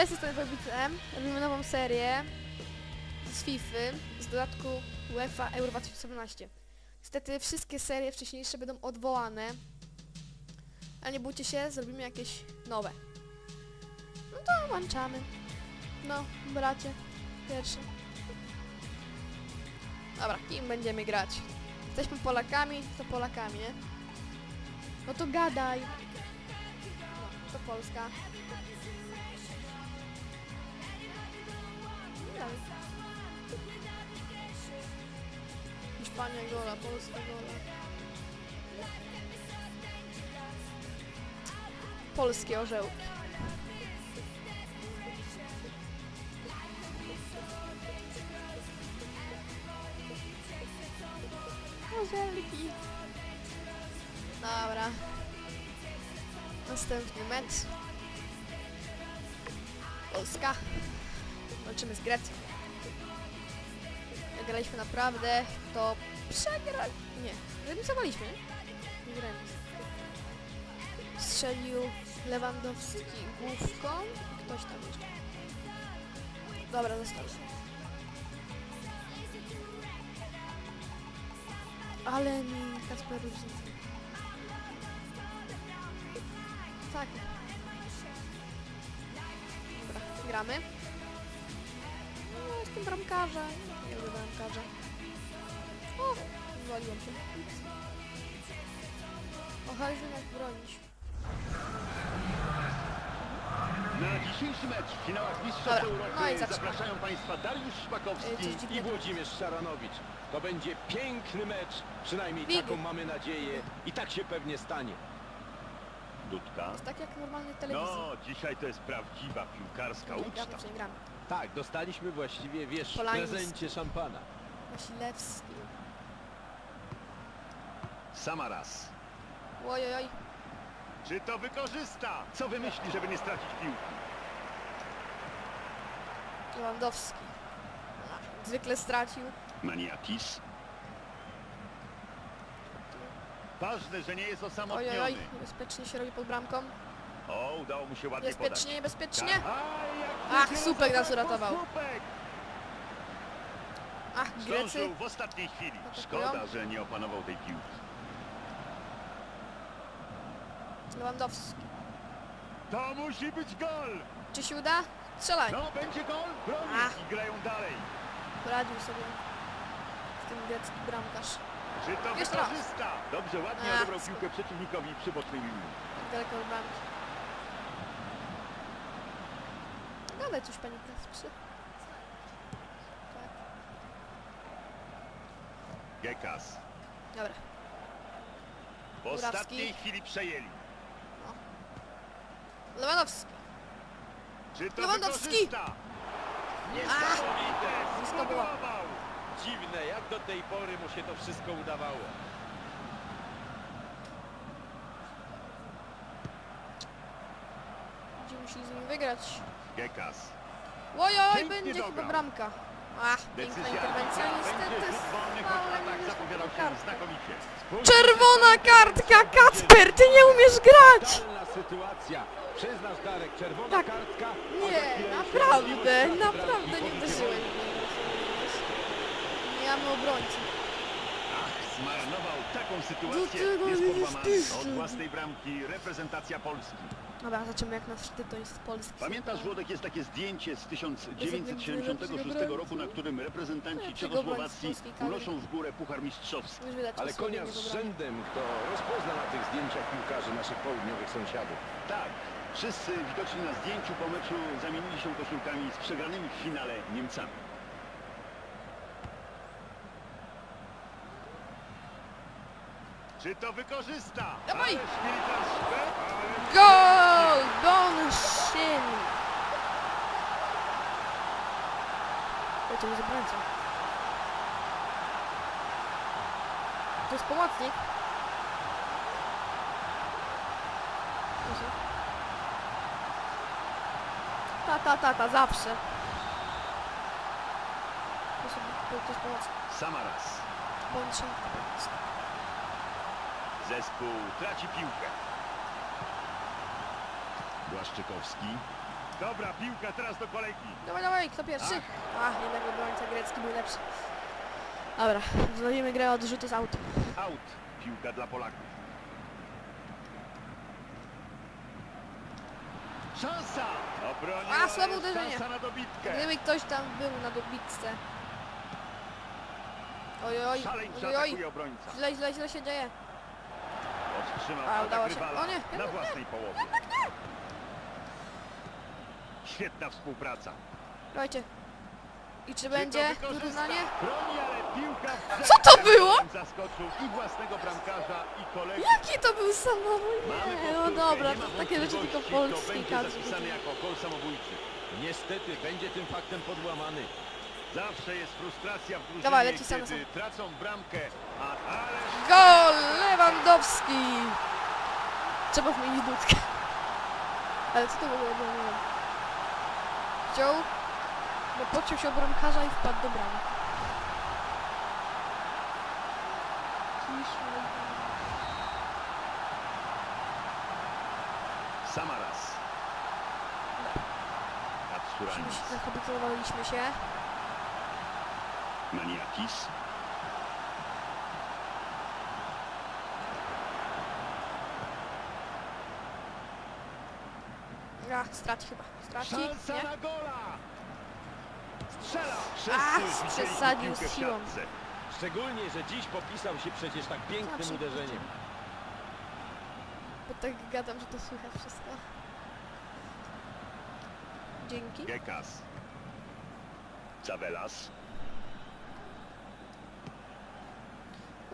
Cześć, jestem Wojbicem. Robimy nową serię z FIFA z dodatku UEFA Euro 2017. Niestety wszystkie serie wcześniejsze będą odwołane. Ale nie bójcie się, zrobimy jakieś nowe. No to włączamy. No, bracie. Pierwszy. Dobra, kim będziemy grać? Jesteśmy Polakami, to Polakami, nie? No to gadaj. To Polska. Hiszpania gola, Polska gola. Polskie orzełki. Orzełki. Dobra. Następny mecz. Polska. Walczymy z Grecją. Jak graliśmy naprawdę, to przegrali. Nie, remisowaliśmy. remis. Strzelił Lewandowski główką ktoś tam jeszcze. Dobra, został. Ale mi Kasper różnica. Tak. Dobra, gramy. No, bramkarzem. Nie lubię bramkarza. O, zwaliłem się. Ochajmy jak bronić. Na dzisiejszy mecz w finałach Mistrzostw Dobra, Europy no i zaczynamy. zapraszają Państwa Dariusz Szpakowski coś i dziwnego. Włodzimierz. Szaranowicz. To będzie piękny mecz, przynajmniej Big. taką mamy nadzieję i tak się pewnie stanie. Dudka. jest tak jak normalnie w telewizji. No, dzisiaj to jest prawdziwa piłkarska nie uczta. gramy, czy nie gramy. Tak, dostaliśmy właściwie, wiesz, w Polański. prezencie szampana. Wasilewski. Samaras. Oj, oj, oj. Czy to wykorzysta? Co wymyśli, żeby nie stracić piłki? Lewandowski. Zwykle stracił. Maniatis. Ważne, że nie jest osamotniony. oj, oj. Niebezpiecznie się robi pod bramką. O, udało mu się ładnie podać. Niebezpiecznie, niebezpiecznie. Ach, Supek nas uratował. Ach, Grecy. Zdążył w ostatniej chwili. Szkoda, że nie opanował tej piłki. Lewandowski. To musi być gol! Czy się uda? Strzelaj. No, będzie gol! Broni Ach. i grają dalej. Poradził sobie w tym grecki bramkarz. Czy to Jeszcze raz. wykorzysta? Dobrze, ładnie Ach, odebrał piłkę przeciwnikowi przy bocznej linii. Tak daleko od bramki. Gadaj coś pani Kasprze. Tak. Gekas. Dobra. W Murawski. ostatniej chwili przejęli. Lewandowski. Czy to Lewandowski! wykorzysta? Niesamowite! Blisko było. Spróbował! Dziwne, jak do tej pory mu się to wszystko udawało. Gdzie musi z nim wygrać? Gekas. Oj, oj, Pięknie będzie chyba bramka. Ach, piękna Decyzja interwencja. będzie Niestety rzut wolny, choć ale atak nie zapowiadał się kartka. znakomicie. Czerwona kartka, Kacper, ty nie umiesz grać! Fatalna sytuacja. Przyznasz, Darek, czerwona Tak. kartka. a za Nie, chwilę już naprawdę, bramki naprawdę nie po uderzyłem. Nie mamy obrońcy. Ach, zmarnował taką Do sytuację. Jest podłamany od własnej bramki. Reprezentacja Polski. Dobra, zobaczymy jak nasz tytoń z Polski. Pamiętasz, Włodek, jest takie zdjęcie z 1976 roku, na którym reprezentanci Czechosłowacji unoszą w górę Puchar Mistrzowski. Już widać Ale konia z rzędem, kto rozpozna na tych zdjęciach piłkarzy naszych południowych sąsiadów. Tak, wszyscy widoczni na zdjęciu po meczu zamienili się koszulkami z przegranymi w finale Niemcami. Czy to wykorzysta? Dawaj! Ale- Gol! Don Shin! O, to jest obrońca. To jest pomocnik. Proszę. Ta, ta, ta, ta, zawsze. Proszę, to jest pomocnik. Samaras. Don Shin. Zespół traci piłkę. Błaszczykowski. Dobra, piłka teraz do kolejki. Dawaj, dawaj, kto pierwszy? Ach. A, jednak obrońca grecki był lepszy. Dobra, wznosimy grę od rzutu z autu. Out. Piłka dla Polaków. Szansa! Obronił, A, słabe ale uderzenie. Szansa na dobitkę. Gdyby ktoś tam był na dobitce. Oj, oj, Szaleńczo oj, oj, atakuje obrońca. źle, źle, źle się dzieje. A, atak udało się. rywala O nie, na jednak nie. własnej połowie. Świetna współpraca. Słuchajcie. I czy będzie wyrównanie? Co to było? Jaki to był samobój? Nie, no dobra, to takie rzeczy tylko gol samobójczy. Niestety będzie tym faktem podłamany. Zawsze jest frustracja w drużynie, Dawaj, leci sam tracą bramkę, a ale Gol! Lewandowski! Trzeba wymienić dudkę. Ale co to w ogóle było? Wziął, bo pociął się bramkarza i wpadł do bramy. Samaras. Katsuranis. Musimy- Zahabilitowaliśmy się. Maniakis. A, straci chyba. Straci? Szansa Nie? na gola! Strzela! Ach, Wszyscy przesadził piłkę z w siłą. siatce. Szczególnie, że dziś popisał się przecież tak pięknym Znaczy, uderzeniem. Bo tak gadam, że to słychać wszystko. Dzięki. Gekas. Zavelas.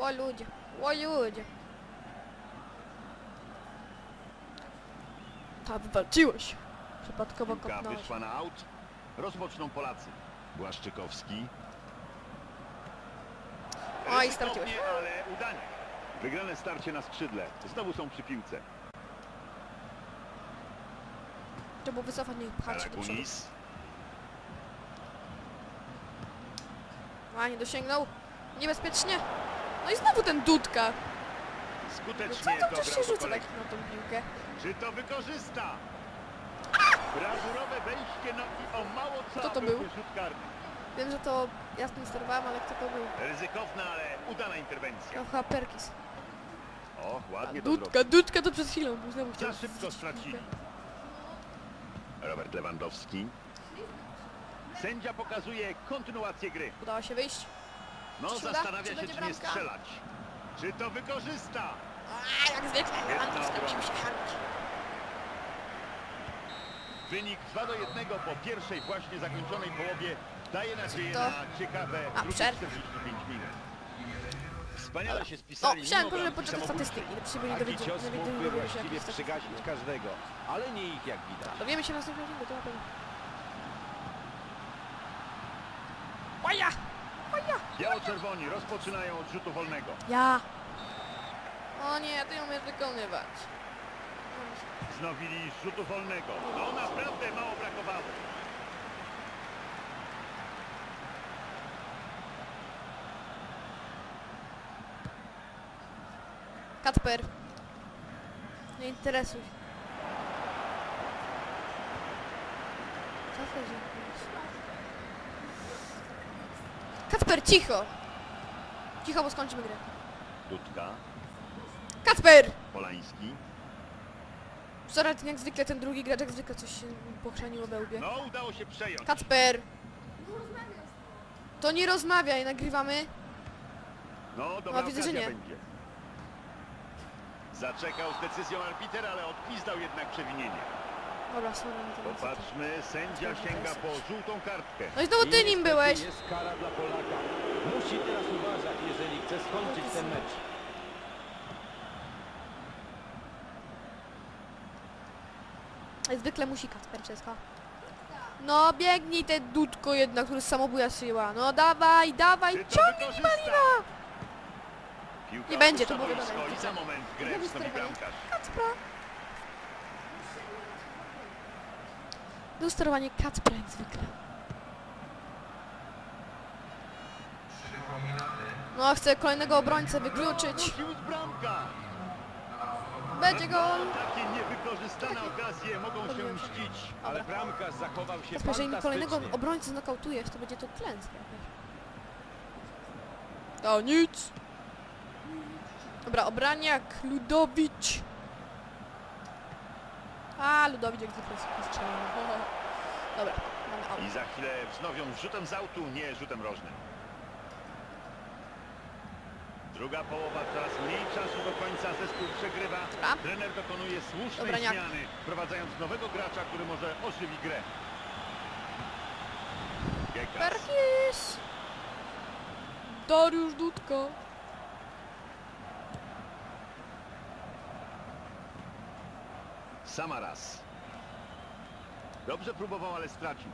O ludzie, o ludzie. Ta wywalczyłeś. Przypadkowo Piłka kopnąłeś. wyszła na aut. Rozpoczną Polacy. Błaszczykowski. Oj, Ryzykownie, straciłeś. ale udanie. Wygrane starcie na skrzydle. Znowu są przy piłce. Trzeba było wycofać, nie pchać się do przodu. A, nie dosięgnął. Niebezpiecznie. No i znowu ten Dudka. No Skutecznie co to dograł też się do rzuca tak kolegi. na tą piłkę? Czy to wykorzysta? Brawurowe wejście, no i o mało co Kto to był? rzut karny. Wiem, że to jasno nie sterowałem, ale kto to był? Ryzykowna, ale udana interwencja. No chyba Perkis. O, ładnie to Dudka, zrobił. Dudka to przed chwilą był znowu chciał Za szybko wrzucić stracili. piłkę. Robert Lewandowski. Sędzia pokazuje kontynuację gry. Udało się wyjść. No, uda? zastanawia Czy się, będzie czy nie bramka? strzelać. Czy to wykorzysta? A, jak zwykle, Lewandowski musiał się chamić. Wynik 2 do 1 po pierwszej właśnie zakończonej połowie daje nadzieję To- na ciekawe A, drugie przerw. 45 minut. Wspaniale się O, spisali. chciałem mimo proszę samobójczej. statystyki, żeby się nie dowiedzieli, cios mógłby dowiedzieli właściwie jakieś przygasić każdego, ale nie ich jak widać. Dowiemy się na następnym odcinku, to na pewno. Oja! Oja! Biało-czerwoni rozpoczynają od rzutu wolnego. Ja! O nie, ty ją umiesz wykonywać. Znowili rzutu wolnego. No naprawdę mało brakowało. Kacper. Nie interesuj. Co to za Kacper, cicho! Cicho, bo skończymy grę. Dudka, Kacper! Polański. Sorry, jak zwykle ten drugi gracz jak zwykle coś się pochrzaniło we łbie. No udało się przejąć. Kacper! To nie rozmawiaj, nagrywamy. No dobra No, widzę, że okazja nie. będzie. Zaczekał z decyzją arbiter, ale odpizdał jednak przewinienie. Dobra, sorry. no to- Popatrzmy, sędzia sięga po żółtą kartkę. No i znowu ty nim niestety byłeś. Jest kara dla Polaka. Musi teraz uważać, jeżeli chce skończyć ten mecz. Jak zwykle musi Kacper wszystko. No biegnij te dudko jednak, który samobuja szyła. No dawaj, dawaj, ciągnij? Malina! Piłka Nie będzie, to było wiadomo. za moment w grę wstąpi bramkarz. Kacpra. Do sterowania Kacpra jak zwykle. No, chcę kolejnego obrońcę wykluczyć. Bramka! Będzie gol. Niewykorzystane okazje mogą się mścić. Ale bramkarz zachował się Tylko jeżeli mi kolejnego fantastycznie. obrońcę znokautujesz, to będzie to klęska jakaś. To nic. Dobra, obraniak, Ludowicz. A, Ludowicz jak zwykle strzelił. Dobra, mamy. I za chwilę wznowią rzutem z autu, nie rzutem rożnym. Druga połowa, coraz mniej czasu do końca, zespół przegrywa. Trener dokonuje słusznej Dobraniak. zmiany, wprowadzając nowego gracza, który może ożywi grę. Gekas. Perkis! Dariusz Dudka. Samaras. Dobrze próbował, ale stracił.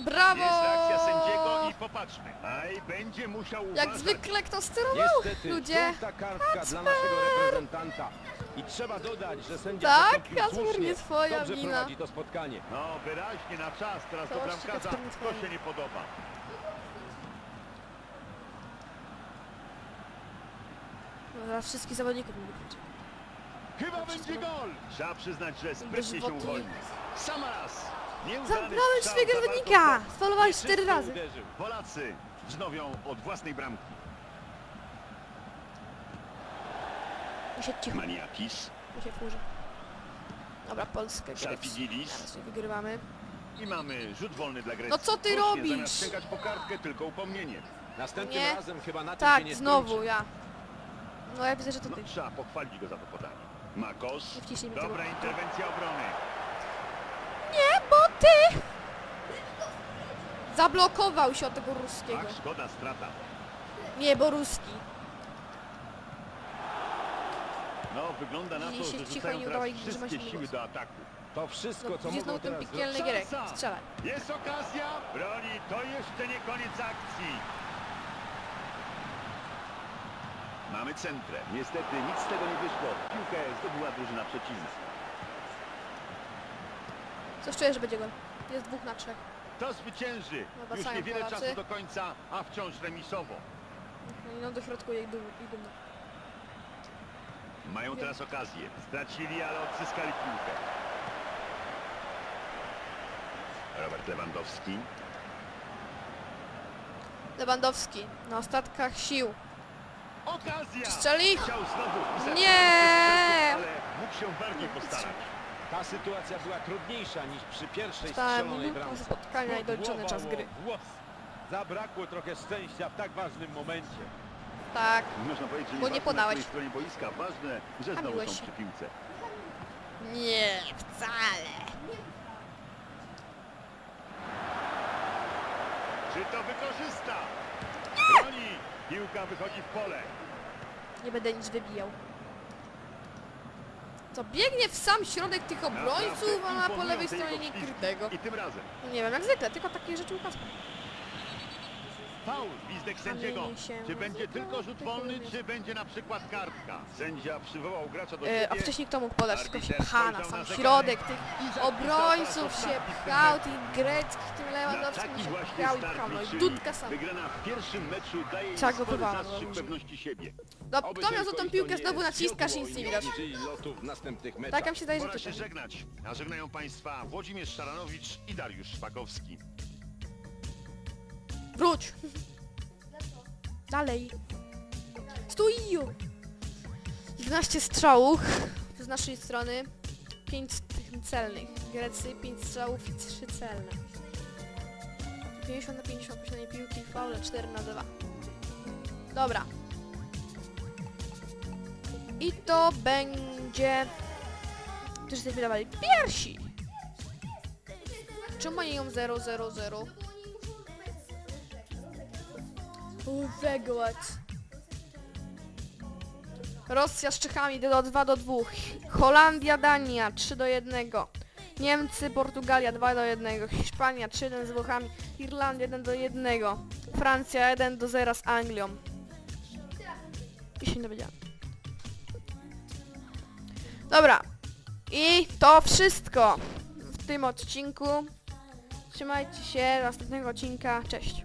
Brawo! Jest reakcja sędziego i popatrzmy. Aj, będzie musiał uważać. Jak zwykle kto sterował? Niestety, Ludzie. żółta kartka dla naszego reprezentanta. I trzeba dodać, że sędzia Tak, postąpił Kacper, słusznie. nie twoja Dobrze wina. prowadzi to spotkanie. No, wyraźnie na czas, teraz do To bramkarza. Kacper nie To się nie podoba. No, zaraz wszystkich zawodników mi wykluczy. Chyba będzie gol! Trzeba przyznać, że sprytnie się uwolnił. Samaras! Nieudany Strzał swojego za zawodnika! Sfalowałeś cztery razy. Polacy wznowią od własnej bramki. Się cicho, Maniakis mi się wkurzy. Dobra, Polskę. Teraz się wygrywamy. i mamy rzut wolny dla Grecji. No co ty robisz? Zamiast sięgać po kartkę, tylko upomnienie. Następnym Nie. razem chyba na tym się Tak, nie znowu skończy. ja. No ja widzę, że to No, ty. trzeba pochwalić go za to podanie. Makos. Nie wciśnij mi Dobra tego. interwencja obrony. Ty! Zablokował się od tego ruskiego. Ach, szkoda, strata. Nie, bo ruski. No, wygląda na to, się że cicho rzucają nie teraz wszystkie siły do ataku. To wszystko, co mogą ten teraz piekielny zrobić. gierek. Szansa. Strzelaj. Jest okazja. Broni, to jeszcze nie koniec akcji. Mamy centrę. Niestety nic z tego nie wyszło. Piłkę zdobyła drużyna przeciwna. Coś czuję, że będzie gol. Jest dwóch na trzech. To zwycięży. Dobra, Już niewiele Polacy. czasu do końca, a wciąż remisowo. No no do środku jej dumno. Mają teraz okazję. Stracili, ale odzyskali piłkę. Robert Lewandowski. Lewandowski na ostatkach sił. Okazja! Strzeli! Chciał znowu wpisać Nie! ale mógł się bardziej postarać. Ta sytuacja była trudniejsza niż przy pierwszej Ta strzelonej minuta bramce. spotkania i doliczony czas gry. Włos. Zabrakło trochę szczęścia w tak ważnym momencie. Tak. Można powiedzieć, że Bo nie nieważne podałeś. na której stronie boiska. Ważne, że znowu są się. przy piłce. Nie, wcale. Czy to wykorzysta? Broni! Piłka wychodzi w pole. Nie będę nic wybijał. Co, biegnie w sam środek tych obrońców, a ma po lewej stronie jego nie wślizgi. krytego. I tym razem. Nie wiem, jak zwykle, tylko takie rzeczy u Kacpra. Faul, gwizdek sędziego. Się Czy będzie tylko rzut tylko wolny, czy będzie na przykład kartka? Sędzia przywołał gracza do E, siebie. a wcześniej kto mógł podać, tylko się pcha na sam środek tych obrońców się pchał, tych greckich, tym Na Lewandowskim taki się właśnie pchał i start pchał, no i dudka sam. Wygrana w pierwszym meczu daje jej Trzeba go spory wywalać, zastrzyk pewności siebie. No, Oby kto miał za tylko tą piłkę to nie znowu naciskasz i zwiodło nic nie i widać. obniżyli lotu w następnych meczach. Tak, mi się zdaje, że Pora się tutaj. żegnać. A żegnają Państwa Włodzimierz Szaranowicz i Dariusz Szpakowski. Wróć! Dalej. Stój! 11 strzałów z naszej strony. 5 celnych. Grecy 5 strzałów i 3 celne. 50 na 50 posiadanie piłki, faule 4 na 2. Dobra. I to będzie... Którzy jesteśmy dawali pierwsi! Czemu oni ją 0 0 0? Wygląd. Rosja z Czechami do 2 do 2. Holandia, Dania 3 do 1. Niemcy, Portugalia 2 do 1. Hiszpania 3 1 z Włochami. Irlandia 1 do 1. Francja 1 do 0 z Anglią. I się nie dowiedziałam. Dobra. I to wszystko w tym odcinku. Trzymajcie się, do następnego odcinka, cześć.